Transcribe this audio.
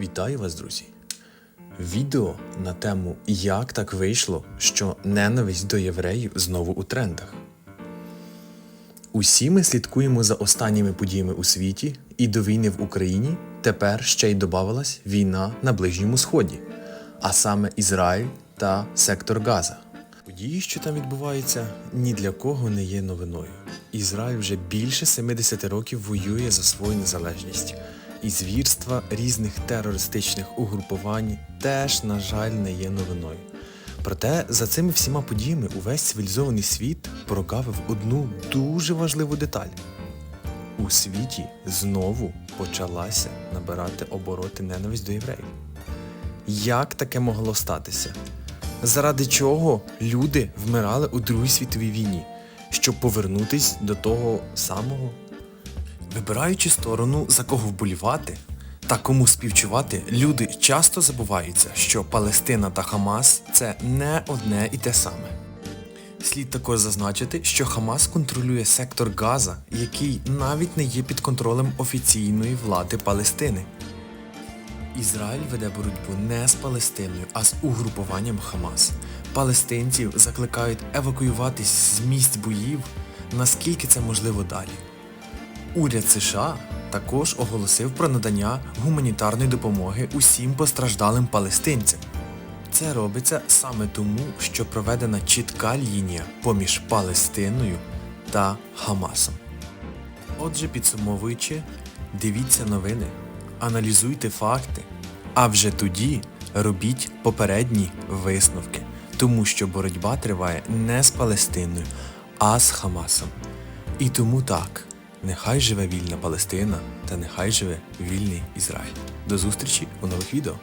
Вітаю вас, друзі! Відео на тему Як так вийшло, що ненависть до євреїв знову у трендах. Усі ми слідкуємо за останніми подіями у світі, і до війни в Україні тепер ще й додавалась війна на Ближньому Сході, а саме Ізраїль та сектор Газа. Події, що там відбуваються, ні для кого не є новиною. Ізраїль вже більше 70 років воює за свою незалежність. І звірства різних терористичних угрупувань теж, на жаль, не є новиною. Проте за цими всіма подіями увесь цивілізований світ прогавив одну дуже важливу деталь. У світі знову почалася набирати обороти ненависть до євреїв. Як таке могло статися? Заради чого люди вмирали у Другій світовій війні, щоб повернутись до того самого? Вибираючи сторону, за кого вболівати та кому співчувати, люди часто забуваються, що Палестина та Хамас це не одне і те саме. Слід також зазначити, що Хамас контролює сектор Газа, який навіть не є під контролем офіційної влади Палестини. Ізраїль веде боротьбу не з Палестиною, а з угрупуванням Хамас. Палестинців закликають евакуюватись з місць боїв, наскільки це можливо далі. Уряд США також оголосив про надання гуманітарної допомоги усім постраждалим палестинцям. Це робиться саме тому, що проведена чітка лінія поміж Палестиною та Хамасом. Отже, підсумовуючи, дивіться новини, аналізуйте факти, а вже тоді робіть попередні висновки, тому що боротьба триває не з Палестиною, а з Хамасом. І тому так, нехай живе вільна Палестина та нехай живе вільний Ізраїль. До зустрічі у нових відео.